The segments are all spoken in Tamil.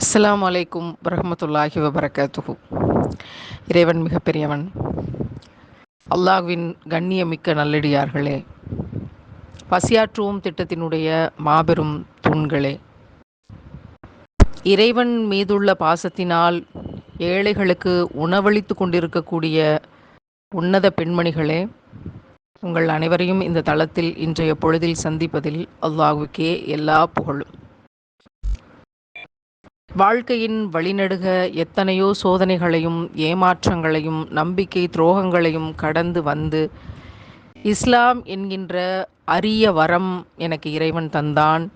அஸ்லாம் வலைக்கும் வரமத்துல்லாஹி வபரகாத்துஹு. இறைவன் மிகப்பெரியவன். அல்லாஹ்வின் கண்ணியமிக்க நல்லடியார்களே பசியாற்றுவோம் திட்டத்தினுடைய மாபெரும் தூண்களே. இறைவன் மீதுள்ள பாசத்தினால் ஏழைகளுக்கு உணவளித்து கொண்டிருக்கக்கூடிய உன்னத பெண்மணிகளே உங்கள் அனைவரையும் இந்த தளத்தில் இன்றைய பொழுதில் சந்திப்பதில் அல்லாஹுக்கே எல்லா புகழும். வாழ்க்கையின் வழிநடுக எத்தனையோ சோதனைகளையும் ஏமாற்றங்களையும் நம்பிக்கை துரோகங்களையும் கடந்து வந்து இஸ்லாம் என்கின்ற அரிய வரம் எனக்கு இறைவன் தந்தான்.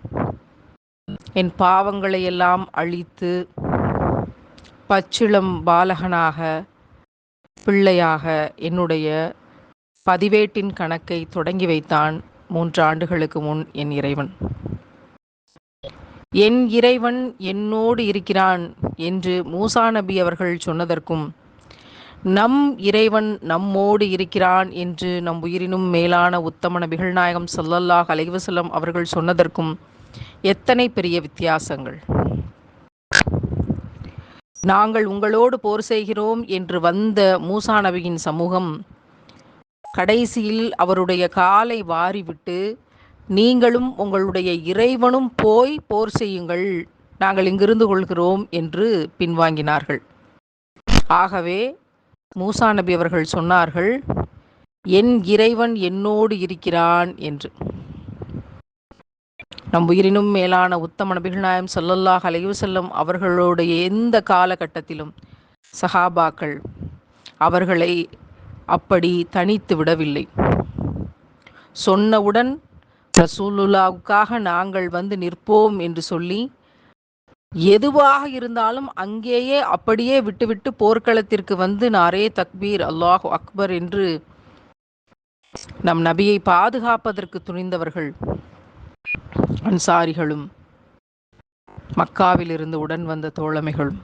என் பாவங்களையெல்லாம் அழித்து பச்சிளம் பாலகனாக பிள்ளையாக என்னுடைய பதிவேட்டின் கணக்கை தொடங்கி வைத்தான் மூன்று ஆண்டுகளுக்கு முன் என் இறைவன். என் இறைவன் என்னோடு இருக்கிறான் என்று மூசா நபி அவர்கள் சொன்னதற்கும் நம் இறைவன் நம்மோடு இருக்கிறான் என்று நம் உயிரினும் மேலான உத்தம நபிகள் நாயகம் ஸல்லல்லாஹு அலைவசல்லம் அவர்கள் சொன்னதற்கும் எத்தனை பெரிய வித்தியாசங்கள். நாங்கள் உங்களோடு போர் செய்கிறோம் என்று வந்த மூசா நபியின் சமூகம் கடைசியில் அவருடைய காலை வாரிவிட்டு நீங்களும் உங்களுடைய இறைவனும் போய் போர் செய்யுங்கள். நாங்கள் இங்கிருந்து கொள்கிறோம் என்று பின்வாங்கினார்கள். ஆகவே மூசா நபி அவர்கள் சொன்னார்கள் என் இறைவன் என்னோடு இருக்கிறான் என்று. நம் உயிரினும் மேலான உத்தம நபிகள் நாயம் ஸல்லல்லாஹு அலைவு செல்லும் அவர்களுடைய எந்த காலகட்டத்திலும் சஹாபாக்கள் அவர்களை அப்படி தனித்து விடவில்லை. சொன்னவுடன் ரசூலுல்லாவுக்காக நாங்கள் வந்து நிற்போம் என்று சொல்லி எதுவாக இருந்தாலும் அங்கேயே அப்படியே விட்டுவிட்டு போர்க்களத்திற்கு வந்து நாரே தக்பீர் அல்லாஹு அக்பர் என்று நம் நபியை பாதுகாப்பதற்கு துணிந்தவர்கள் அன்சாரிகளும் மக்காவிலிருந்து உடன் வந்த தோழமைகளும்.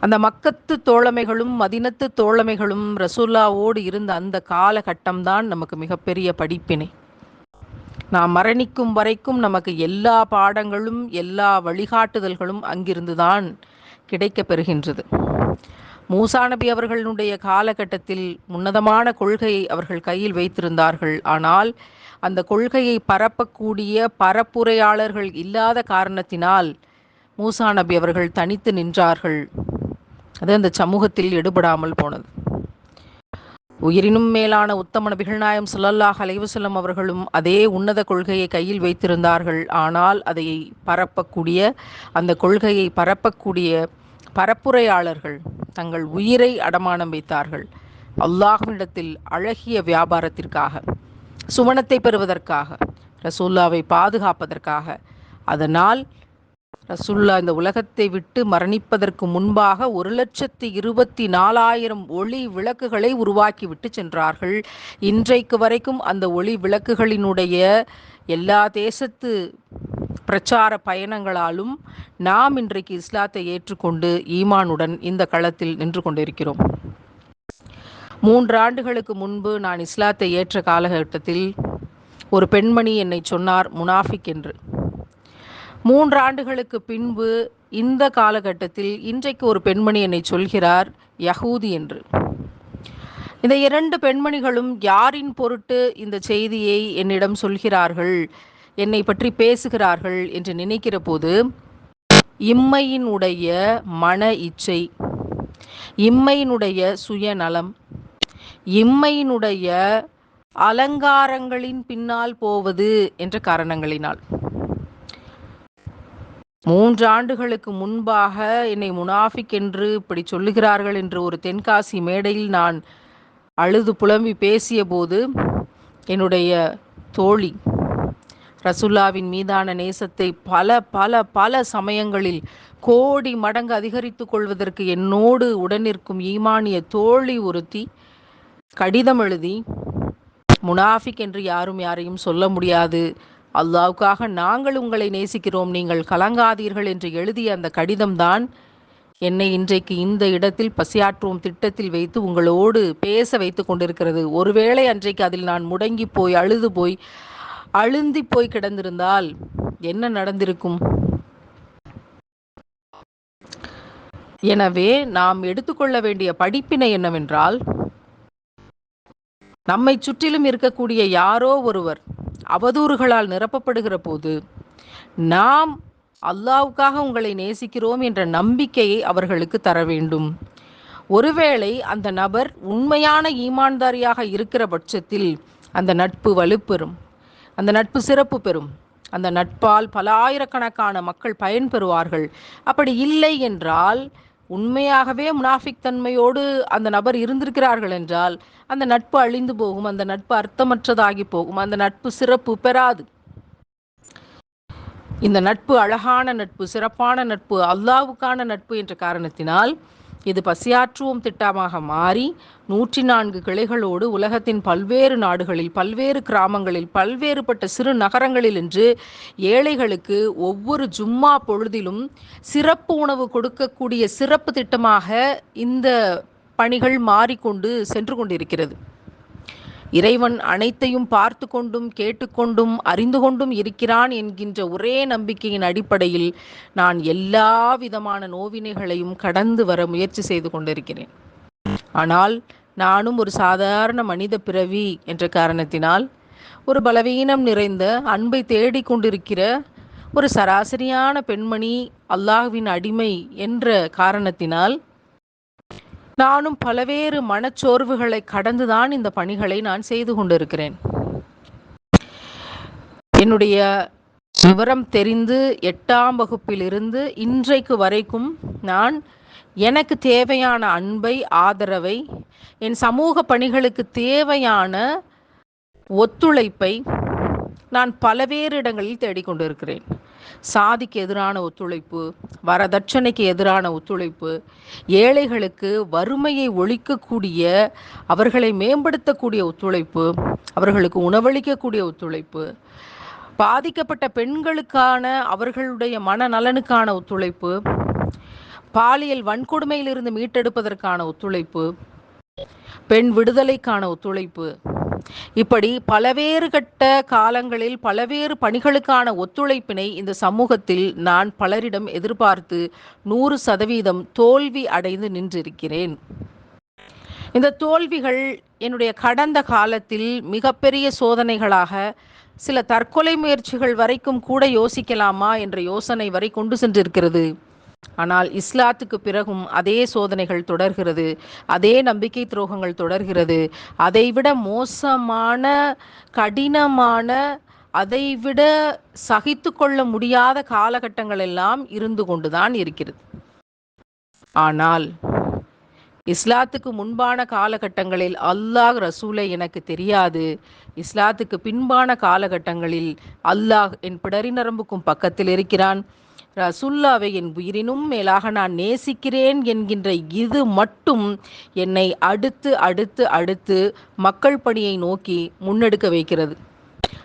அந்த மக்கத்து தோழமைகளும் மதினத்து தோழமைகளும் ரசூல்லாவோடு இருந்த அந்த காலகட்டம்தான் நமக்கு மிகப்பெரிய படிப்பினை. நாம் மரணிக்கும் வரைக்கும் நமக்கு எல்லா பாடங்களும் எல்லா வழிகாட்டுதல்களும் அங்கிருந்துதான் கிடைக்க பெறுகின்றது. மூசா நபி அவர்களுடைய காலகட்டத்தில் உன்னதமான கொள்கையை அவர்கள் கையில் வைத்திருந்தார்கள். ஆனால் அந்த கொள்கையை பரப்பக்கூடிய பரப்புரையாளர்கள் இல்லாத காரணத்தினால் மூசா நபி அவர்கள் தனித்து நின்றார்கள். அது அந்த சமூகத்தில் எடுபடாமல் போனது. உயிரினும் மேலான உத்தம நபிகள் நாயம் சுல்லல்லாஹ் அலைவசல்லம் அவர்களும் அதே உன்னத கொள்கையை கையில் வைத்திருந்தார்கள். ஆனால் அதை பரப்பக்கூடிய அந்த கொள்கையை பரப்பக்கூடிய பரப்புரையாளர்கள் தங்கள் உயிரை அடமானம் வைத்தார்கள். அல்லாஹ்விடத்தில் அழகிய வியாபாரத்திற்காக சுமணத்தை பெறுவதற்காக ரசூல்லாவை பாதுகாப்பதற்காக. அதனால் ரசுல்லா இந்த உலகத்தை விட்டு மரணிப்பதற்கு முன்பாக ஒரு லட்சத்தி இருபத்தி நாலாயிரம் ஒளி விளக்குகளை உருவாக்கி விட்டு சென்றார்கள். இன்றைக்கு வரைக்கும் அந்த ஒளி விளக்குகளினுடைய எல்லா தேசத்து பிரச்சார பயணங்களாலும் நாம் இன்றைக்கு இஸ்லாத்தை ஏற்றுக்கொண்டு ஈமானுடன் இந்த களத்தில் நின்று கொண்டிருக்கிறோம். மூன்று ஆண்டுகளுக்கு முன்பு நான் இஸ்லாத்தை ஏற்ற காலகட்டத்தில் ஒரு பெண்மணி என்னை சொன்னார் முனாஃபிக் என்று. மூன்றாண்டுகளுக்கு பின்பு இந்த காலகட்டத்தில் இன்றைக்கு ஒரு பெண்மணி என்னை சொல்கிறார் யகூதி என்று. இந்த இரண்டு பெண்மணிகளும் யாரின் பொருட்டு இந்த செய்தியை என்னிடம் சொல்கிறார்கள் என்னை பற்றி பேசுகிறார்கள் என்று நினைக்கிற போது இம்மையினுடைய மன இச்சை இம்மையினுடைய சுயநலம் இம்மையினுடைய அலங்காரங்களின் பின்னால் போவது என்ற காரணங்களினால். மூன்று ஆண்டுகளுக்கு முன்பாக என்னை முனாஃபிக் என்று இப்படி சொல்லுகிறார்கள் என்று ஒரு தென்காசி மேடையில் நான் அழுது புலம்பி பேசிய போது என்னுடைய தோழி ரசுல்லாவின் மீதான நேசத்தை பல பல பல சமயங்களில் கோடி மடங்கு அதிகரித்து கொள்வதற்கு என்னோடு உடனிருக்கும் ஈமானிய தோழி ஒருத்தி கடிதம் எழுதி முனாஃபிக் என்று யாரும் யாரையும் சொல்ல முடியாது. அல்லாவுக்காக நாங்கள் உங்களை நேசிக்கிறோம். நீங்கள் கலங்காதீர்கள் என்று எழுதிய அந்த கடிதம்தான் என்னை இன்றைக்கு இந்த இடத்தில் பசியாற்றுவோம் திட்டத்தில் வைத்து உங்களோடு பேச வைத்து கொண்டிருக்கிறது. ஒருவேளை அன்றைக்கு அதில் நான் முடங்கி போய் அழுது போய் அழுந்தி போய் கிடந்திருந்தால் என்ன நடந்திருக்கும்? எனவே நாம் எடுத்துக்கொள்ள வேண்டிய படிப்பினை என்னவென்றால் நம்மை சுற்றிலும் இருக்கக்கூடிய யாரோ ஒருவர் அவதூறுகளால் நிரப்பப்படுகிற போது நாம் அல்லாவுக்காக உங்களை நேசிக்கிறோம் என்ற நம்பிக்கையை அவர்களுக்கு தர வேண்டும். ஒருவேளை அந்த நபர் உண்மையான ஈமான்தாரியாக இருக்கிற பட்சத்தில் அந்த நட்பு வலுப்பெறும் அந்த நட்பு சிறப்பு பெறும் அந்த நட்பால் பல ஆயிரக்கணக்கான மக்கள் பயன்பெறுவார்கள். அப்படி இல்லை என்றால் உண்மையாகவே முனாஃபிக் தன்மையோடு அந்த நபர் இருந்திருக்கிறார்கள் என்றால் அந்த நட்பு அழிந்து போகும் அந்த நட்பு அர்த்தமற்றதாகி போகும் அந்த நட்பு சிறப்பு பெறாது. இந்த நட்பு அழகான நட்பு சிறப்பான நட்பு அல்லாவுக்கான நட்பு என்ற காரணத்தினால் இது பசியாற்றுவோம் திட்டமாக மாறி நூற்றி நான்கு கிளைகளோடு உலகத்தின் பல்வேறு நாடுகளில் பல்வேறு கிராமங்களில் பல்வேறுபட்ட சிறு நகரங்களில் என்று ஏழைகளுக்கு ஒவ்வொரு ஜும்மா பொழுதிலும் சிறப்பு உணவு கொடுக்கக்கூடிய சிறப்பு திட்டமாக இந்த பணிகள் மாறிக்கொண்டு சென்று கொண்டிருக்கிறது. இறைவன் அனைத்தையும் பார்த்து கொண்டும் கேட்டுக்கொண்டும் அறிந்து கொண்டும் இருக்கிறான் என்கின்ற ஒரே நம்பிக்கையின் அடிப்படையில் நான் எல்லா விதமான நோவினைகளையும் கடந்து வர முயற்சி செய்து கொண்டிருக்கிறேன். ஆனால் நானும் ஒரு சாதாரண மனித பிறவி என்ற காரணத்தினால் ஒரு பலவீனம் நிறைந்த அன்பை தேடிக்கொண்டிருக்கிற ஒரு சராசரியான பெண்மணி அல்லாஹ்வின் அடிமை என்ற காரணத்தினால் நானும் பலவேறு மனச்சோர்வுகளை கடந்துதான் இந்த பணிகளை நான் செய்து கொண்டிருக்கிறேன். என்னுடைய விவரம் தெரிந்து எட்டாம் வகுப்பிலிருந்து இன்றைக்கு வரைக்கும் நான் எனக்கு தேவையான அன்பை ஆதரவை என் சமூக பணிகளுக்கு தேவையான ஒத்துழைப்பை நான் பலவேறு இடங்களில் தேடிக்கொண்டிருக்கிறேன். சாதிக்கு எதிரான ஒத்துழைப்பு வரதட்சணைக்கு எதிரான ஒத்துழைப்பு ஏழைகளுக்கு வறுமையை ஒழிக்கக்கூடிய அவர்களை மேம்படுத்தக்கூடிய ஒத்துழைப்பு அவர்களுக்கு உணவளிக்கக்கூடிய ஒத்துழைப்பு பாதிக்கப்பட்ட பெண்களுக்கான அவர்களுடைய மனநலனுக்கான ஒத்துழைப்பு பாலியல் வன்கொடுமையிலிருந்து மீட்டெடுப்பதற்கான ஒத்துழைப்பு பெண் விடுதலைக்கான ஒத்துழைப்பு இப்படி பலவேறு கட்ட காலங்களில் பலவேறு பணிகளுக்கான ஒத்துழைப்பினை இந்த சமூகத்தில் நான் பலரிடம் எதிர்பார்த்து நூறு சதவீதம் தோல்வி அடைந்து நின்றிருக்கிறேன். இந்த தோல்விகள் என்னுடைய கடந்த காலத்தில் மிகப்பெரிய சோதனைகளாக சில தற்கொலை முயற்சிகள் வரைக்கும் கூட யோசிக்கலாமா என்ற யோசனை வரை கொண்டு சென்றிருக்கிறது. ஆனால் இஸ்லாத்துக்கு பிறகும் அதே சோதனைகள் தொடர்கிறது அதே நம்பிக்கை துரோகங்கள் தொடர்கிறது. அதைவிட மோசமான கடினமான அதைவிட சகித்து கொள்ள முடியாத காலகட்டங்கள் எல்லாம் இருந்து கொண்டுதான் இருக்கிறது. ஆனால் இஸ்லாத்துக்கு முன்பான காலகட்டங்களில் அல்லாஹ் ரசூலை எனக்கு தெரியாது. இஸ்லாத்துக்கு பின்பான காலகட்டங்களில் அல்லாஹ் என் பிடரி நரம்புக்கும் பக்கத்தில் இருக்கிறான். ரசுல்லாவை என் உயிரினும் மேலாக நான் நேசிக்கிறேன் என்கின்ற இது மட்டும் என்னை அடுத்து அடுத்து அடுத்து மக்கள் பணியை நோக்கி முன்னெடுக்க வைக்கிறது.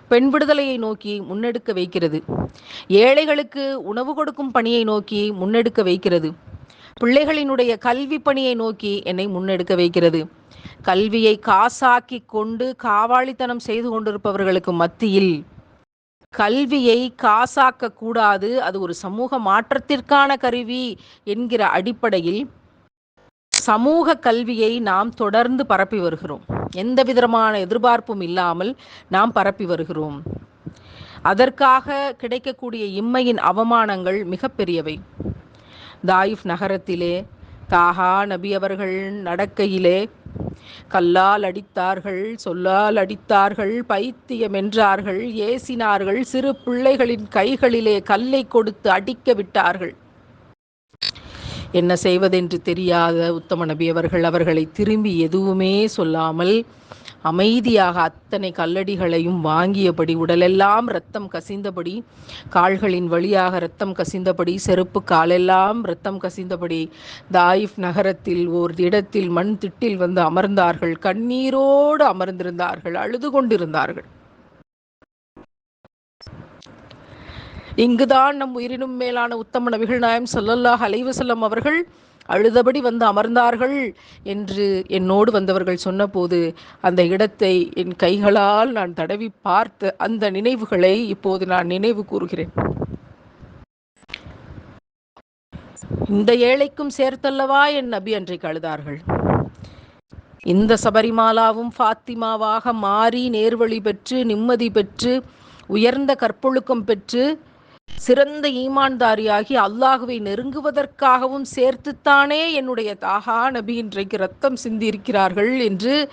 பெண் விடுதலையை நோக்கி முன்னெடுக்க வைக்கிறது. ஏழைகளுக்கு உணவு கொடுக்கும் பணியை நோக்கி முன்னெடுக்க வைக்கிறது. பிள்ளைகளினுடைய கல்வி பணியை நோக்கி என்னை முன்னெடுக்க வைக்கிறது. கல்வியை காசாக்கி கொண்டு காவாளித்தனம் செய்து கொண்டிருப்பவர்களுக்கு மத்தியில் கல்வியை காசாக்க கூடாது அது ஒரு சமூக மாற்றத்திற்கான கருவி என்கிற அடிப்படையில் சமூக கல்வியை நாம் தொடர்ந்து பரப்பி வருகிறோம். எந்த விதமான எதிர்பார்ப்பும் இல்லாமல் நாம் பரப்பி வருகிறோம். அதற்காக கிடைக்கக்கூடிய இம்மையின் அவமானங்கள் மிகப்பெரியவை. தாயிஃப் நகரத்திலே தாஹா நபி அவர்கள் நடக்கையிலே கல்லால் அடித்தார்கள் சொல்லால் அடித்தார்கள் பைத்தியம் என்றார்கள் ஏசினார்கள் சிறு பிள்ளைகளின் கைகளிலே கல்லை கொடுத்து அடிக்க விட்டார்கள். என்ன செய்வதென்று தெரியாத உத்தம நபி அவர்கள் அவர்களை திரும்பி எதுவுமே சொல்லாமல் அமைதியாக அத்தனை கல்லடிகளையும் வாங்கியபடி உடலெல்லாம் ரத்தம் கசிந்தபடி கால்களின் வழியாக ரத்தம் கசிந்தபடி செருப்பு காலெல்லாம் ரத்தம் கசிந்தபடி தாயிஃப் நகரத்தில் ஓர் இடத்தில் மண் திட்டில் வந்து அமர்ந்தார்கள். கண்ணீரோடு அமர்ந்திருந்தார்கள் அழுது கொண்டிருந்தார்கள். இங்குதான் நம் உயிரினும் மேலான உத்தம நபிகள் நாயம் சொல்லல்லாஹ் அலைவசல்லம் அவர்கள் அழுதபடி வந்து அமர்ந்தார்கள் என்று என்னோடு வந்தவர்கள் சொன்னபோது அந்த இடத்தை என் கைகளால் நான் தடவி பார்த்த அந்த நினைவுகளை இப்போது நான் நினைவு கூறுகிறேன். இந்த ஏழைக்கும் சேர்த்தல்லவா என் நபி அன்றைக்கு அழுதார்கள்? இந்த சபரிமாலாவும் ஃபாத்திமாவாக மாறி நேர்வழி பெற்று நிம்மதி பெற்று உயர்ந்த கற்பொழுக்கம் பெற்று சிறந்த ஈமான்தாரியாகி அல்லாஹுவை நெருங்குவதற்காகவும் சேர்த்துத்தானே என்னுடைய தாகா நபி இன்றைக்கு ரத்தம் சிந்தியிருக்கிறார்கள் என்று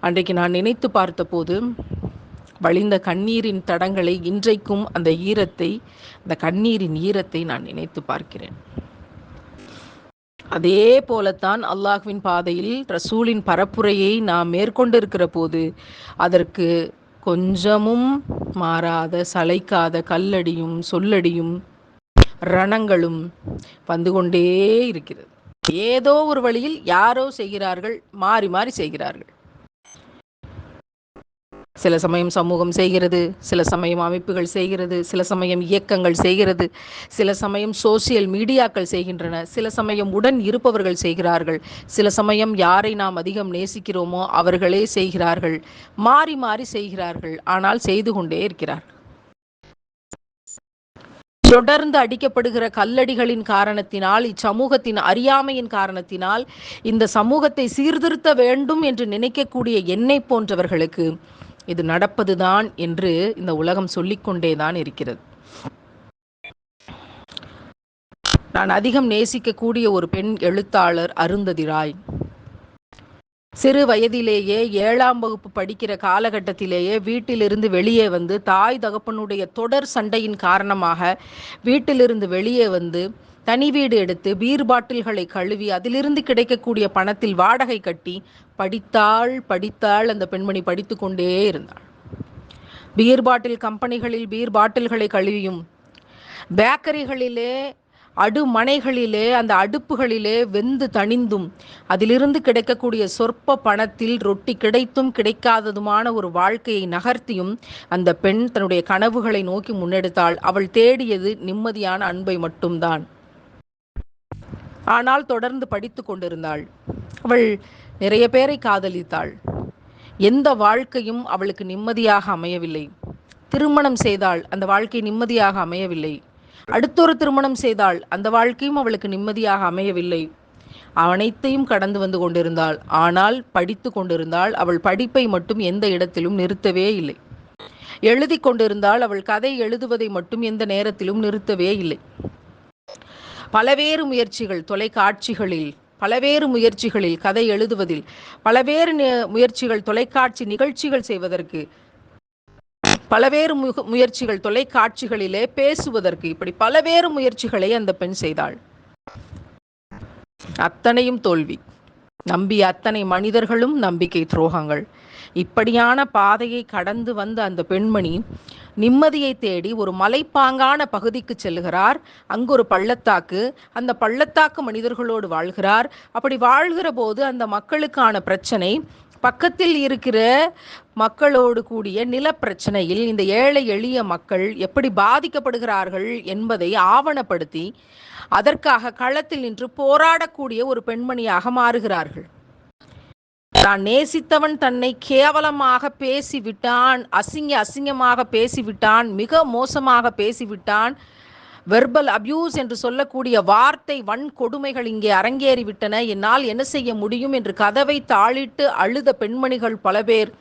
அன்றைக்கு நான் நினைத்து பார்த்தபோது வழிந்த கண்ணீரின் தடங்களை இன்றைக்கும் அந்த ஈரத்தை அந்த கண்ணீரின் ஈரத்தை நான் நினைத்து பார்க்கிறேன். அதே போலத்தான் அல்லாஹ்வின் பாதையில் ரசூலின் பரப்புரையை நாம் மேற்கொண்டிருக்கிற போது அதற்கு கொஞ்சமும் மாறாத சளைக்காத கல்லடியும் சொல்லடியும் ரணங்களும் வந்து கொண்டே இருக்கிறது. ஏதோ ஒரு வழியில் யாரோ செய்கிறார்கள் மாறி மாறி செய்கிறார்கள். சில சமயம் சமூகம் செய்கிறது சில சமயம் அமைப்புகள் செய்கிறது சில சமயம் இயக்கங்கள் செய்கிறது சில சமயம் சோசியல் மீடியாக்கள் செய்கின்றன சில சமயம் உடன் இருப்பவர்கள் செய்கிறார்கள் சில சமயம் யாரை நாம் அதிகம் நேசிக்கிறோமோ அவர்களே செய்கிறார்கள் மாறி மாறி செய்கிறார்கள் ஆனால் செய்து கொண்டே இருக்கிறார்கள். தொடர்ந்து அடிக்கப்படுகிற கல்லடிகளின் காரணத்தினால் இச்சமூகத்தின் அறியாமையின் காரணத்தினால் இந்த சமூகத்தை சீர்திருத்த வேண்டும் என்று நினைக்கக்கூடிய என்னை போன்றவர்களுக்கு இது நடப்பதுதான் என்று இந்த உலகம் சொல்லிக்கொண்டே தான் இருக்கிறது. நான் அதிகம் நேசிக்கக்கூடிய ஒரு பெண் எழுத்தாளர் அருந்ததி ராய் சிறு வயதிலேயே ஏழாம் வகுப்பு படிக்கிற காலகட்டத்திலேயே வீட்டிலிருந்து வெளியே வந்து தாய் தகப்பனுடைய தொடர் சண்டையின் காரணமாக வீட்டிலிருந்து வெளியே வந்து தனி வீடு எடுத்து பீர் பாட்டில்களை கழுவி அதிலிருந்து கிடைக்கக்கூடிய பணத்தில் வாடகை கட்டி படித்தாள் படித்தாள் அந்த பெண்மணி படித்து கொண்டே இருந்தாள். பீர் பாட்டில் கம்பெனிகளில் பீர் பாட்டில்களை கழுவியும் பேக்கரிகளிலே அடுமனைகளிலே அந்த அடுப்புகளிலே வெந்து தணிந்தும் அதிலிருந்து கிடைக்கக்கூடிய சொற்ப பணத்தில் ரொட்டி கிடைத்தும் கிடைக்காததுமான ஒரு வாழ்க்கையை நகர்த்தியும் அந்த பெண் தன்னுடைய கனவுகளை நோக்கி முன்னெடுத்தாள். அவள் தேடியது நிம்மதியான அன்பை மட்டும்தான். ஆனால் தொடர்ந்து படித்து கொண்டிருந்தாள். அவள் நிறைய பேரை காதலித்தாள். எந்த வாழ்க்கையும் அவளுக்கு நிம்மதியாக அமையவில்லை. திருமணம் செய்தால் அந்த வாழ்க்கை நிம்மதியாக அமையவில்லை. அடுத்தொரு திருமணம் செய்தால் அந்த வாழ்க்கையும் அவளுக்கு நிம்மதியாக அமையவில்லை. அனைத்தையும் கடந்து வந்து கொண்டிருந்தாள். ஆனால் படித்து கொண்டிருந்தாள். அவள் படிப்பை மட்டும் எந்த இடத்திலும் நிறுத்தவே இல்லை. எழுதி கொண்டிருந்தால் அவள் கதை எழுதுவதை மட்டும் எந்த நேரத்திலும் நிறுத்தவே இல்லை. பலவேறு முயற்சிகள் தொலைக்காட்சிகளில் பலவேறு முயற்சிகளில் கதை எழுதுவதில் பலவேறு முயற்சிகள் தொலைக்காட்சி நிகழ்ச்சிகள் செய்வதற்கு பலவேறு முக முயற்சிகள் தொலைக்காட்சிகளிலே பேசுவதற்கு இப்படி பலவேறு முயற்சிகளை அந்த பெண் செய்தாள். அத்தனையும் தோல்வி. நம்பிய அத்தனை மனிதர்களும் நம்பிக்கை துரோகங்கள். இப்படியான பாதையை கடந்து வந்த அந்த பெண்மணி நிம்மதியை தேடி ஒரு மலைப்பாங்கான பகுதிக்கு செல்கிறார் அங்கு ஒரு பள்ளத்தாக்கு அந்த பள்ளத்தாக்கு மனிதர்களோடு வாழ்கிறார். அப்படி வாழ்கிற போது அந்த மக்களுக்கான பிரச்சனை பக்கத்தில் இருக்கிற மக்களோடு கூடிய நிலப்பிரச்சனையில் இந்த ஏழை எளிய மக்கள் எப்படி பாதிக்கப்படுகிறார்கள் என்பதை ஆவணப்படுத்தி அதற்காக களத்தில் நின்று போராடக்கூடிய ஒரு பெண்மணியாக மாறுகிறார்கள். தான் நேசித்தவன் தன்னை கேவலமாக பேசிவிட்டான் அசிங்க அசிங்கமாக பேசிவிட்டான் மிக மோசமாக பேசிவிட்டான். வெர்பல் அபியூஸ் என்று சொல்லக்கூடிய வார்த்தை வன் கொடுமைகள் இங்கே அரங்கேறிவிட்டன. என்னால் என்ன செய்ய முடியும் என்று கதவை தாளிட்டு அழுத பெண்மணிகள் பல பேர்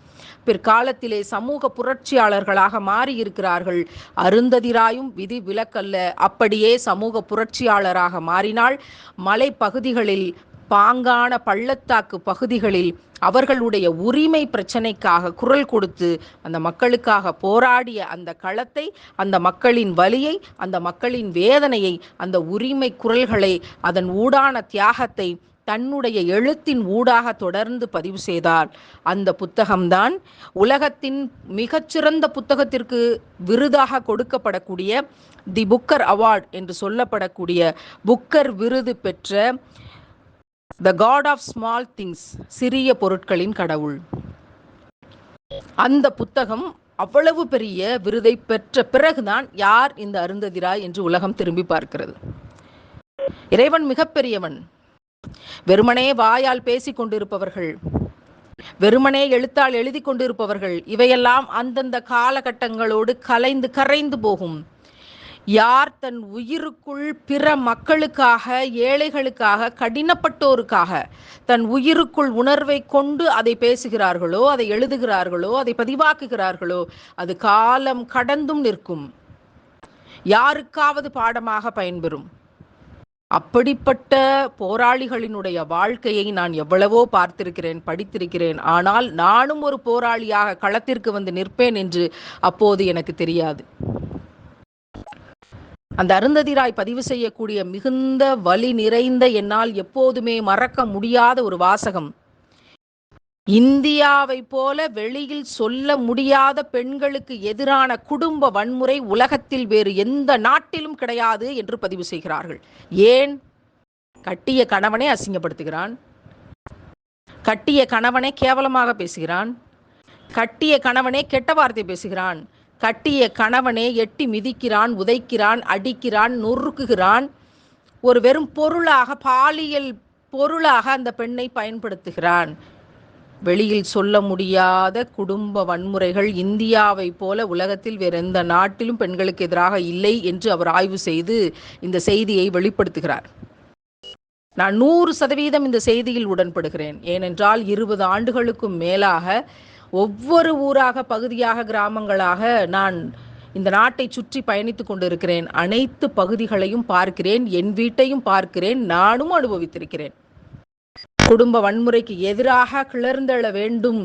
பிற்காலத்திலே சமூக புரட்சியாளர்களாக மாறியிருக்கிறார்கள். அருந்ததிராயும் விதி விலக்கல்ல. அப்படியே சமூக புரட்சியாளராக மாறினாள் மலைப்பகுதிகளில் பாங்கான பள்ளத்தாக்கு பகுதிகளில் அவர்களுடைய உரிமை பிரச்சனைக்காக குரல் கொடுத்து அந்த மக்களுக்காக போராடிய அந்த களத்தை அந்த மக்களின் வலியை அந்த மக்களின் வேதனையை அந்த உரிமை குரல்களை அதன் ஊடான தியாகத்தை தன்னுடைய எழுத்தின் ஊடாக தொடர்ந்து பதிவு செய்தார். அந்த புத்தகம்தான் உலகத்தின் மிகச்சிறந்த புத்தகத்திற்கு விருதாக கொடுக்கப்படக்கூடிய தி புக்கர் அவார்ட் என்று சொல்லப்படக்கூடிய புக்கர் விருது பெற்ற the god of small things சிறிய பொருட்களின் கடவுள். அந்த புத்தகம் அவ்வளவு பெரிய விருதை பெற்ற பிறகுதான் யார் இந்த அருந்ததிராய் என்று உலகம் திரும்பி பார்க்கிறது. இறைவன் மிகப்பெரியவன். வெறுமனே வாயால் பேசிக் கொண்டிருப்பவர்கள் வெறுமனே எழுத்தால் எழுதி கொண்டிருப்பவர்கள் இவையெல்லாம் அந்தந்த காலகட்டங்களோடு கலைந்து கரைந்து போகும் யார் தன் உயிருக்குள் பிற மக்களுக்காக ஏழைகளுக்காக கடினப்பட்டோருக்காக தன் உயிருக்குள் உணர்வை கொண்டு அதை பேசுகிறார்களோ அதை எழுதுகிறார்களோ அதை பதிவாக்குகிறார்களோ அது காலம் கடந்தும் நிற்கும். யாருக்காவது பாடமாக பயன்பெறும். அப்படிப்பட்ட போராளிகளினுடைய வாழ்க்கையை நான் எவ்வளவோ பார்த்திருக்கிறேன் படித்திருக்கிறேன். ஆனால் நானும் ஒரு போராளியாக களத்திற்கு வந்து நிற்பேன் என்று அப்போது எனக்கு தெரியாது. அந்த அருந்ததிராய் பதிவு செய்யக்கூடிய மிகுந்த வலி நிறைந்த என்னால் எப்போதுமே மறக்க முடியாத ஒரு வாசகம். இந்தியாவை போல வெளியில் சொல்ல முடியாத பெண்களுக்கு எதிரான குடும்ப வன்முறை உலகத்தில் வேறு எந்த நாட்டிலும் கிடையாது என்று பதிவு செய்கிறார்கள். ஏன்? கட்டிய கணவனை அசிங்கப்படுத்துகிறான். கட்டிய கணவனை கேவலமாக பேசுகிறான். கட்டிய கணவனே கெட்ட வார்த்தை பேசுகிறான். கட்டிய கணவனே எட்டி மிதிக்கிறான் உதைக்கிறான் அடிக்கிறான் நொறுக்குகிறான். ஒரு வெறும் பொருளாக பாலியல் பொருளாக அந்த பெண்ணை பயன்படுத்துகிறான். வெளியில் சொல்ல முடியாத குடும்ப வன்முறைகள் இந்தியாவை போல உலகத்தில் வேறு எந்த நாட்டிலும் பெண்களுக்கு எதிராக இல்லை என்று அவர் ஆய்வு செய்து இந்த செய்தியை வெளிப்படுத்துகிறார். நான் நூறு சதவீதம் இந்த செய்தியில் உடன்படுகிறேன். ஏனென்றால் இருபது ஆண்டுகளுக்கும் மேலாக ஒவ்வொரு ஊராக பகுதியாக கிராமங்களாக நான் இந்த நாட்டை சுற்றி பயணித்து கொண்டிருக்கிறேன். அனைத்து பகுதிகளையும் பார்க்கிறேன். என் வீட்டையும் பார்க்கிறேன். நானும் அனுபவித்திருக்கிறேன். குடும்ப வன்முறைக்கு எதிராக கிளர்ந்தெழ வேண்டும்.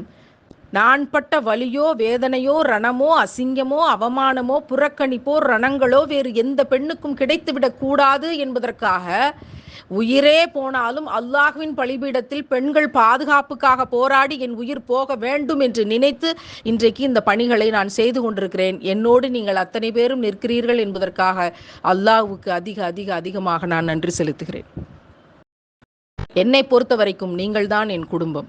நான் பட்ட வலியோ வேதனையோ ரணமோ அசிங்கமோ அவமானமோ புறக்கணிப்போ ரணங்களோ வேறு எந்த பெண்ணுக்கும் கிடைத்துவிடக் கூடாது என்பதற்காக உயிரே போனாலும் அல்லாஹ்வின் பலிபீடத்தில் பெண்கள் பாதுகாப்புக்காக போராடி என் உயிர் போக வேண்டும் என்று நினைத்து இன்றைக்கு இந்த பணிகளை நான் செய்து கொண்டிருக்கிறேன். என்னோடு நீங்கள் அத்தனை பேரும் நிற்கிறீர்கள் என்பதற்காக அல்லாஹுக்கு அதிக அதிக அதிகமாக நான் நன்றி செலுத்துகிறேன். என்னை பொறுத்த வரைக்கும் நீங்கள்தான் என் குடும்பம்.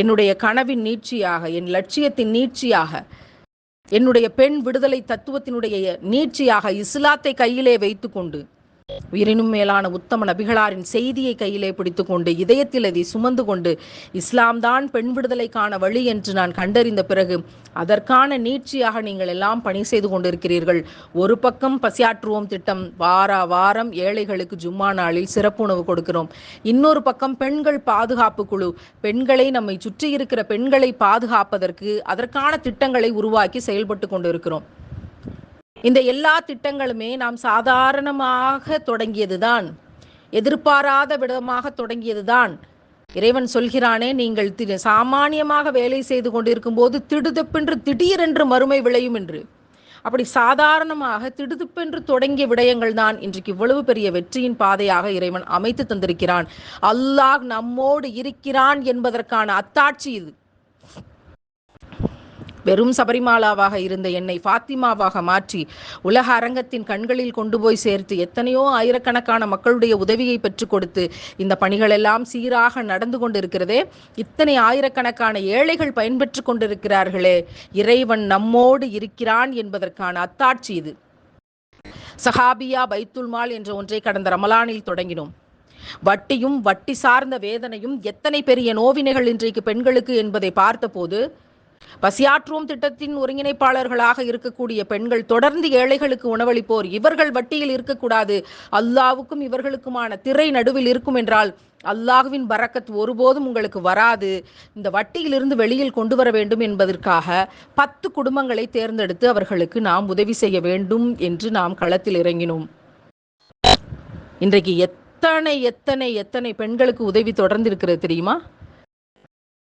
என்னுடைய கனவின் நீட்சியாக என் லட்சியத்தின் நீட்சியாக என்னுடைய பெண் விடுதலை தத்துவத்தினுடைய நீட்சியாக இஸ்லாத்தை கையிலே வைத்துக்கொண்டு உயிரினும் மேலான உத்தம நபிகளாரின் செய்தியை கையிலே பிடித்துக்கொண்டு இதயத்தில் அதை சுமந்து கொண்டு இஸ்லாம் தான் பெண் விடுதலைக்கான வழி என்று நான் கண்டறிந்த பிறகு அதற்கான நீட்சியாக நீங்கள் எல்லாம் பணி செய்து கொண்டிருக்கிறீர்கள். ஒரு பக்கம் பசியாற்றுவோம் திட்டம் வார வாரம் ஏழைகளுக்கு ஜும்மா நாளில் சிறப்பு உணவு கொடுக்கிறோம். இன்னொரு பக்கம் பெண்கள் பாதுகாப்பு குழு பெண்களை நம்மை சுற்றி இருக்கிற பெண்களை பாதுகாப்பதற்கு அதற்கான திட்டங்களை உருவாக்கி செயல்பட்டு கொண்டிருக்கிறோம். இந்த எல்லா திட்டங்களுமே நாம் சாதாரணமாக தொடங்கியதுதான் எதிர்பாராத விதமாக தொடங்கியதுதான். இறைவன் சொல்கிறானே நீங்கள் தி- சாமானியமாக வேலை செய்து கொண்டிருக்கும் போது திடுதப்பென்று திடீரென்று மறுமை விளையும் என்று. அப்படி சாதாரணமாக திடுதுப்பென்று தொடங்கிய விடயங்கள் தான் இன்றைக்கு இவ்வளவு பெரிய வெற்றியின் பாதையாக இறைவன் அமைத்து தந்திருக்கிறான். அல்லாஹ் நம்மோடு இருக்கிறான் என்பதற்கான அத்தாட்சி இது. வெறும் சபரிமாலாவாக இருந்த என்னை ஃபாத்திமாவாக மாற்றி உலக அரங்கத்தின் கண்களில் கொண்டு போய் சேர்த்து எத்தனையோ ஆயிரக்கணக்கான மக்களுடைய உதவியை பெற்றுக் கொடுத்து இந்த பணிகளெல்லாம் சீராக நடந்து கொண்டிருக்கிறதே இத்தனை ஆயிரக்கணக்கான ஏழைகள் பயன்பெற்று கொண்டிருக்கிறார்களே இறைவன் நம்மோடு இருக்கிறான் என்பதற்கான அத்தாட்சி இது. சஹாபியா பைத்துல்மால் என்ற ஒன்றை கடந்த ரமலானில் தொடங்கினோம். வட்டியும் வட்டி சார்ந்த வேதனையும் எத்தனை பெரிய நோவினைகள் இன்றைக்கு பெண்களுக்கு என்பதை பார்த்தபோது பசியாற்றுவோம் திட்டத்தின் ஒருங்கிணைப்பாளர்களாக இருக்கக்கூடிய பெண்கள் தொடர்ந்து ஏழைகளுக்கு உணவளிப்போர் இவர்கள் வட்டியில் இருக்கக்கூடாது. அல்லாவுக்கும் இவர்களுக்குமான திரை நடுவில் இருக்கும் என்றால் அல்லாஹ்வின் பரக்கத் ஒருபோதும் உங்களுக்கு வராது. இந்த வட்டியிலிருந்து வெளியில் கொண்டு வர வேண்டும் என்பதற்காக பத்து குடும்பங்களை தேர்ந்தெடுத்து அவர்களுக்கு நாம் உதவி செய்ய வேண்டும் என்று நாம் களத்தில் இறங்கினோம். இன்றைக்கு எத்தனை எத்தனை எத்தனை பெண்களுக்கு உதவி தொடர்ந்து இருக்கிறது தெரியுமா?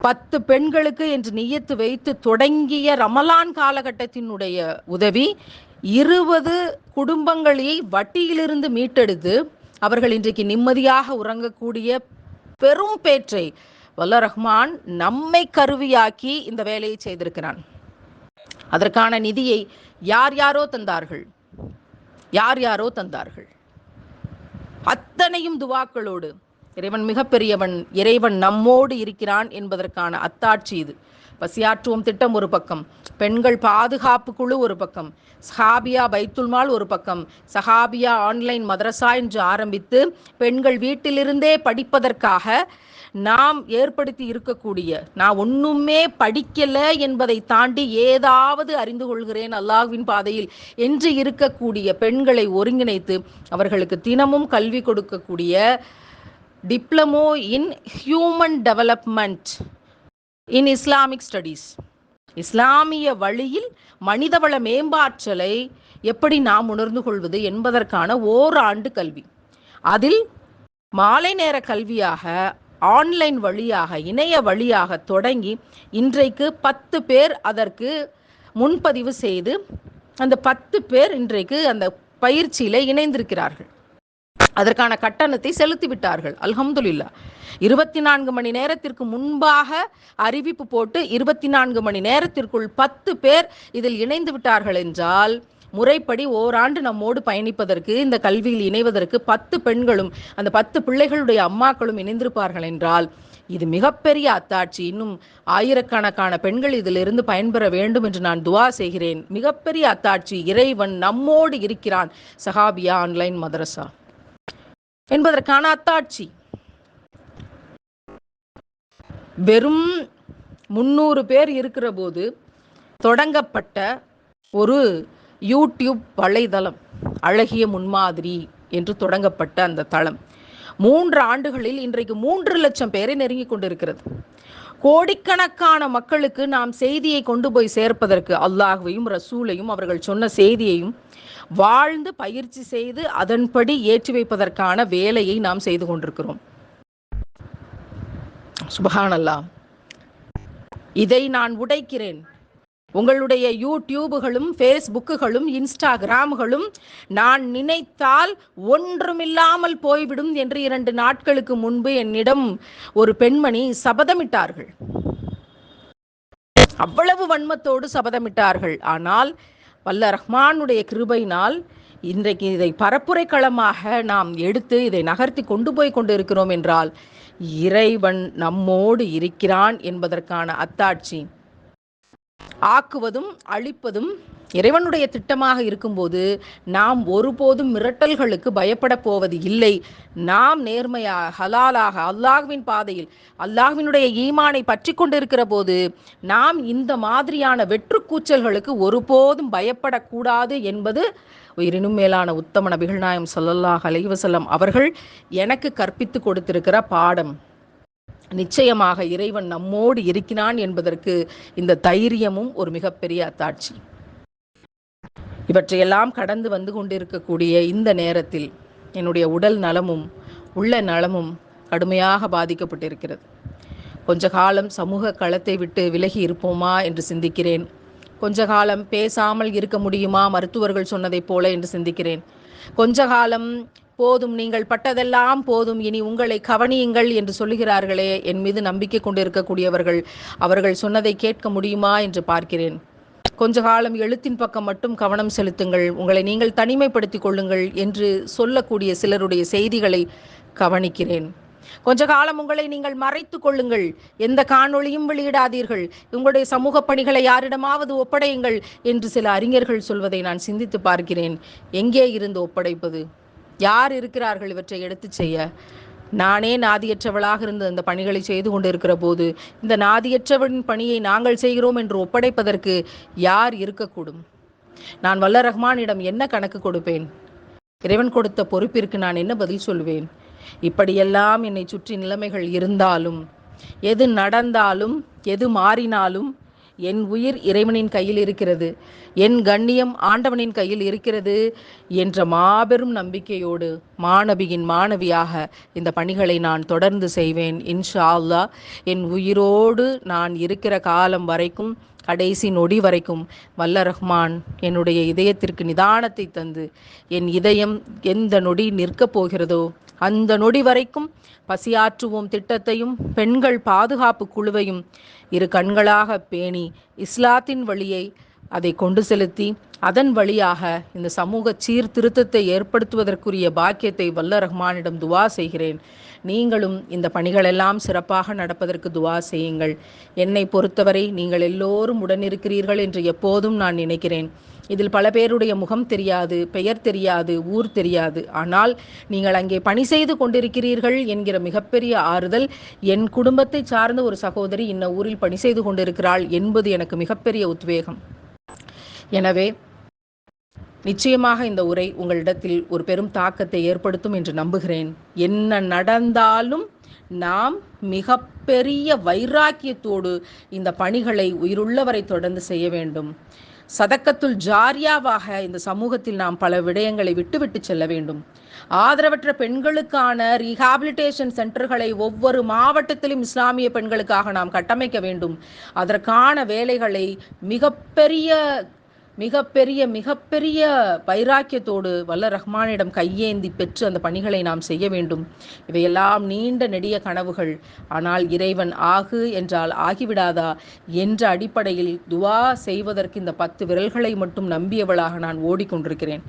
பத்து பெண்களுக்கு என்று நியத்து வைத்து தொடங்கிய ரமலான் காலகட்டத்தினுடைய உதவி இருபது குடும்பங்களை வட்டியிலிருந்து மீட்டெடுத்து அவர்கள் இன்றைக்கு நிம்மதியாக உறங்கக்கூடிய பெரும் பேற்றை வல்ல ரஹ்மான் நம்மை கருவியாக்கி இந்த வேலையை செய்திருக்கிறான். அதற்கான நிதியை யார் யாரோ தந்தார்கள்? யார் யாரோ தந்தார்கள்? அத்தனையும் துவாக்களோடு இறைவன் மிகப்பெரியவன் இறைவன் நம்மோடு இருக்கிறான் என்பதற்கான அத்தாட்சி இது. பசியாற்றுவோம் திட்டம் ஒரு பக்கம் பெண்கள் பாதுகாப்பு குழு ஒரு பக்கம் சஹாபியா பைத்துல்மால் ஒரு பக்கம் சஹாபியா ஆன்லைன் மதரசா என்று ஆரம்பித்து பெண்கள் வீட்டிலிருந்தே படிப்பதற்காக நாம் ஏற்படுத்தி இருக்கக்கூடிய நான் ஒன்றுமே படிக்கலை என்பதை தாண்டி ஏதாவது அறிந்து கொள்கிறேன் அல்லாஹ்வின் பாதையில் என்று இருக்கக்கூடிய பெண்களை ஒருங்கிணைத்து அவர்களுக்கு தினமும் கல்வி கொடுக்கக்கூடிய diploma in human development in Islamic studies இஸ்லாமிய வழியில் மனிதவள மேம்பாற்றலை எப்படி நாம் உணர்ந்து கொள்வது என்பதற்கான ஓராண்டு கல்வி. அதில் மாலை நேர கல்வியாக ஆன்லைன் வழியாக இணைய வழியாக தொடங்கி இன்றைக்கு பத்து பேர் அதற்கு முன்பதிவு செய்து அந்த பத்து பேர் இன்றைக்கு அந்த பயிற்சியில் இணைந்திருக்கிறார்கள். அதற்கான கட்டணத்தை செலுத்திவிட்டார்கள். அல்ஹம்துல்லா இருபத்தி நான்கு மணி நேரத்திற்கு முன்பாக அறிவிப்பு போட்டு இருபத்தி நான்கு மணி நேரத்திற்குள் பத்து பேர் இதில் இணைந்து விட்டார்கள் என்றால் முறைப்படி ஓராண்டு நம்மோடு பயணிப்பதற்கு இந்த கல்வியில் இணைவதற்கு பத்து பெண்களும் அந்த பத்து பிள்ளைகளுடைய அம்மாக்களும் இணைந்திருப்பார்கள் என்றால் இது மிகப்பெரிய அத்தாட்சி. இன்னும் ஆயிரக்கணக்கான பெண்கள் இதிலிருந்து பயன்பெற வேண்டும் என்று நான் துவா செய்கிறேன். மிகப்பெரிய அத்தாட்சி. இறைவன் நம்மோடு இருக்கிறான். சஹாபியா ஆன்லைன் மதரசா என்பதற்கான அத்தாட்சி. வெறும் முந்நூறு பேர் இருக்கிற போது தொடங்கப்பட்ட ஒரு யூடியூப் வலைதளம் அழகிய முன்மாதிரி என்று தொடங்கப்பட்ட அந்த தளம். மூன்று ஆண்டுகளில் இன்றைக்கு மூன்று லட்சம் பேரை நெருங்கி கொண்டிருக்கிறது. கோடிக்கணக்கான மக்களுக்கு நாம் செய்தியை கொண்டு போய் சேர்ப்பதற்கு அல்லாஹ்வையும் ரசூலையும் அவர்கள் சொன்ன செய்தியையும் வாழ்ந்து பயிற்சி செய்து அதன்படி ஏற்றி வைப்பதற்கான வேலையை நாம் செய்து கொண்டிருக்கிறோம். சுபஹானல்லா இதை நான் உடைக்கிறேன். உங்களுடைய யூடியூபுகளும் ஃபேஸ்புக்குகளும் இன்ஸ்டாகிராம்களும் நான் நினைத்தால் ஒன்றுமில்லாமல் போய்விடும் என்று இரண்டு நாட்களுக்கு முன்பு என்னிடம் ஒரு பெண்மணி சபதமிட்டார்கள். அவ்வளவு வன்மத்தோடு சபதமிட்டார்கள். ஆனால் வல்ல ரஹ்மானுடைய கிருபையினால் இன்றைக்கு இதை பரப்புரை களமாக நாம் எடுத்து இதை நகர்த்தி கொண்டு போய் கொண்டிருக்கிறோம் என்றால் இறைவன் நம்மோடு இருக்கிறான் என்பதற்கான அத்தாட்சி ஆக்குவதும் அழிப்பதும் இறைவனுடைய திட்டமாக இருக்கும்போது நாம் ஒருபோதும் மிரட்டல்களுக்கு பயப்பட போவது இல்லை. நாம் நேர்மையாக ஹலாலாக அல்லாஹ்வின் பாதையில் அல்லாஹ்வினுடைய ஈமானை பற்றி கொண்டிருக்கிற போது நாம் இந்த மாதிரியான வெற்றுக்கூச்சல்களுக்கு ஒருபோதும் பயப்படக்கூடாது என்பது உயிரினும் மேலான உத்தம நபிகள் நாயம் சொல்லல்லாஹ் அலைவசல்லம் அவர்கள் எனக்கு கற்பித்து கொடுத்திருக்கிற பாடம். நிச்சயமாக இறைவன் நம்மோடு இருக்கிறான் என்பதற்கு இந்த தைரியமும் ஒரு மிகப்பெரிய அத்தாட்சி. இவற்றையெல்லாம் கடந்து வந்து கொண்டிருக்கக்கூடிய இந்த நேரத்தில் என்னுடைய உடல் நலமும் உள்ள நலமும் கடுமையாக பாதிக்கப்பட்டிருக்கிறது. கொஞ்ச காலம் சமூக களத்தை விட்டு விலகி இருப்போமா என்று சிந்திக்கிறேன். கொஞ்ச காலம் பேசாமல் இருக்க முடியுமா மருத்துவர்கள் சொன்னதைப் போல என்று சிந்திக்கிறேன். கொஞ்ச காலம் போதும் நீங்கள் பட்டதெல்லாம் போதும் இனி உங்களை கவனியுங்கள் என்று சொல்லுகிறார்களே என் மீது நம்பிக்கை கொண்டிருக்கக்கூடியவர்கள் அவர்கள் சொன்னதை கேட்க முடியுமா என்று பார்க்கிறேன். கொஞ்ச காலம் எழுத்தின் பக்கம் மட்டும் கவனம் செலுத்துங்கள் உங்களை நீங்கள் தனிமைப்படுத்திக் கொள்ளுங்கள் என்று சொல்லக்கூடிய சிலருடைய செய்திகளை கவனிக்கிறேன். கொஞ்ச காலம் உங்களை நீங்கள் மறைத்துக் கொள்ளுங்கள். எந்த காணொளியும் வெளியிடாதீர்கள். உங்களுடைய சமூக பணிகளை யாரிடமாவது ஒப்படையுங்கள் என்று சில அறிஞர்கள் சொல்வதை நான் சிந்தித்து பார்க்கிறேன். எங்கே இருந்து ஒப்படைப்பது? யார் இருக்கிறார்கள் இவற்றை எடுத்துச் செய்ய? நானே நாதியற்றவளாக இருந்து அந்த பணிகளை செய்து கொண்டிருக்கிற போது இந்த நாதியற்றவனின் பணியை நாங்கள் செய்கிறோம் என்று ஒப்படைப்பதற்கு யார் இருக்கக்கூடும்? நான் வல்ல ரஹ்மானிடம் என்ன கணக்கு கொடுப்பேன்? இறைவன் கொடுத்த பொறுப்பிற்கு நான் என்ன பதில் சொல்வேன்? இப்படியெல்லாம் என்னை சுற்றி நிலைமைகள் இருந்தாலும் எது நடந்தாலும் எது மாறினாலும் என் உயிர் இறைவனின் கையில் இருக்கிறது என் கண்ணியம் ஆண்டவனின் கையில் இருக்கிறது என்ற மாபெரும் நம்பிக்கையோடு மாணவியின் மாணவியாக இந்த பணிகளை நான் தொடர்ந்து செய்வேன். இன்ஷா அல்லா என் உயிரோடு நான் இருக்கிற காலம் வரைக்கும் கடைசி நொடி வரைக்கும் வல்ல ரஹ்மான் என்னுடைய இதயத்திற்கு நிதானத்தை தந்து என் இதயம் எந்த நொடி நிற்கப் போகிறதோ அந்த நொடி வரைக்கும் பசியாற்றுவோம் திட்டத்தையும் பெண்கள் பாதுகாப்பு குழுவையும் இரு கண்களாக பேணி இஸ்லாத்தின் வழியை அதை கொண்டு செலுத்தி அதன் வழியாக இந்த சமூக சீர்திருத்தத்தை ஏற்படுத்துவதற்குரிய பாக்கியத்தை வல்ல ரஹ்மானிடம் துவா செய்கிறேன். நீங்களும் இந்த பணிகளெல்லாம் சிறப்பாக நடப்பதற்கு துவா செய்யுங்கள். என்னை பொறுத்தவரை நீங்கள் எல்லோரும் உடனிருக்கிறீர்கள் என்று எப்போதும் நான் நினைக்கிறேன். இதில் பல பேருடைய முகம் தெரியாது பெயர் தெரியாது ஊர் தெரியாது. ஆனால் நீங்கள் அங்கே பணி செய்து கொண்டிருக்கிறீர்கள் என்கிற மிகப்பெரிய ஆறுதல் என் குடும்பத்தை சார்ந்த ஒரு சகோதரி இன்ன ஊரில் பணி செய்து கொண்டிருக்கிறாள் என்பது எனக்கு மிகப்பெரிய உத்வேகம். எனவே நிச்சயமாக இந்த உரை உங்களிடத்தில் ஒரு பெரும் தாக்கத்தை ஏற்படுத்தும் என்று நம்புகிறேன். என்ன நடந்தாலும் நாம் மிகப்பெரிய வைராக்கியத்தோடு இந்த பணிகளை உயிருள்ளவரை தொடர்ந்து செய்ய வேண்டும். சதக்கத்துல் ஜாரியாவாக இந்த சமூகத்தில் நாம் பல விடயங்களை விட்டுவிட்டு செல்ல வேண்டும். ஆதரவற்ற பெண்களுக்கான ரீஹாபிலிட்டேஷன் சென்டர்களை ஒவ்வொரு மாவட்டத்திலும் இஸ்லாமிய பெண்களுக்காக நாம் கட்டமைக்க வேண்டும். அதற்கான வேலைகளை மிகப்பெரிய மிகப்பெரிய மிகப்பெரிய வைராக்கியத்தோடு வல்ல ரஹ்மானிடம் கையேந்தி பெற்று அந்த பணிகளை நாம் செய்ய வேண்டும். இவையெல்லாம் நீண்ட நெடிய கனவுகள். ஆனால் இறைவன் ஆகு என்றால் ஆகிவிடாதா? என்ற அடிப்படையில் துவா செய்வதற்கு இந்த பத்து விரல்களை மட்டும் நம்பியவளாக நான் ஓடிக்கொண்டிருக்கிறேன்.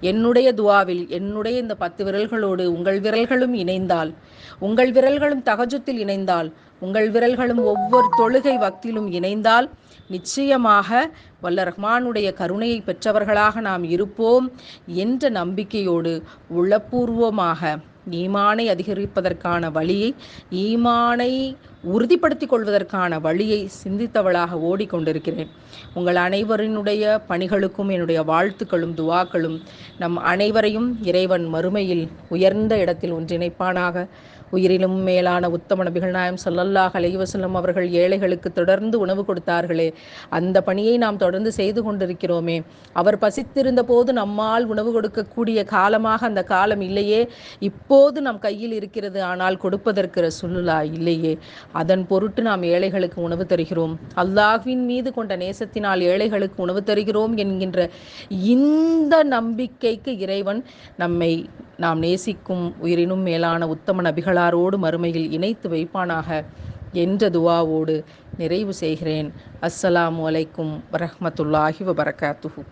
என்னுடைய துவாவில் என்னுடைய இந்த பத்து விரல்களோடு உங்கள் விரல்களும் இணைந்தால் உங்கள் விரல்களும் தகஜத்தில் இணைந்தால் உங்கள் விரல்களும் ஒவ்வொரு தொழுகை வக்திலும் இணைந்தால் நிச்சயமாக வல்ல ரஹ்மானுடைய கருணையை பெற்றவர்களாக நாம் இருப்போம் என்ற நம்பிக்கையோடு உள்ளபூர்வமாக ஈமானை அதிகரிப்பதற்கான வழியை ஈமானை உறுதிப்படுத்தி கொள்வதற்கான வழியை சிந்தித்தவளாக ஓடிக்கொண்டிருக்கிறேன். உங்கள் அனைவரினுடைய பணிகளுக்கும் என்னுடைய வாழ்த்துக்களும் துவாக்களும் நம் அனைவரையும் இறைவன் மறுமையில் உயர்ந்த இடத்தில் ஒன்றிணைப்பானாக. உயிரிலும் மேலான உத்தம நபிகள் நாயம் சொல்லல்லாஹ் அலைவசல்லம் அவர்கள் ஏழைகளுக்கு தொடர்ந்து உணவு கொடுத்தார்களே அந்த பணியை நாம் தொடர்ந்து செய்து கொண்டிருக்கிறோமே. அவர் பசித்திருந்த போது நம்மால் உணவு கொடுக்கக்கூடிய காலமாக அந்த காலம் இல்லையே. இப்போது நம் கையில் இருக்கிறது ஆனால் கொடுப்பதற்கு ரசுல்லா இல்லையே. அதன் பொருட்டு நாம் ஏழைகளுக்கு உணவு தருகிறோம். அல்லாஹ்வின் மீது கொண்ட நேசத்தினால் ஏழைகளுக்கு உணவு தருகிறோம் என்கின்ற இந்த நம்பிக்கைக்கு இறைவன் நம்மை நாம் நேசிக்கும் உயிரினும் மேலான உத்தம நபிகளாரோடு மறுமையில் இணைத்து வைப்பானாக என்ற துவாவோடு நிறைவு செய்கிறேன். அஸ்ஸலாமு அலைக்கும் வரஹமத்துல்லாஹி வபரகாத்துஹூ.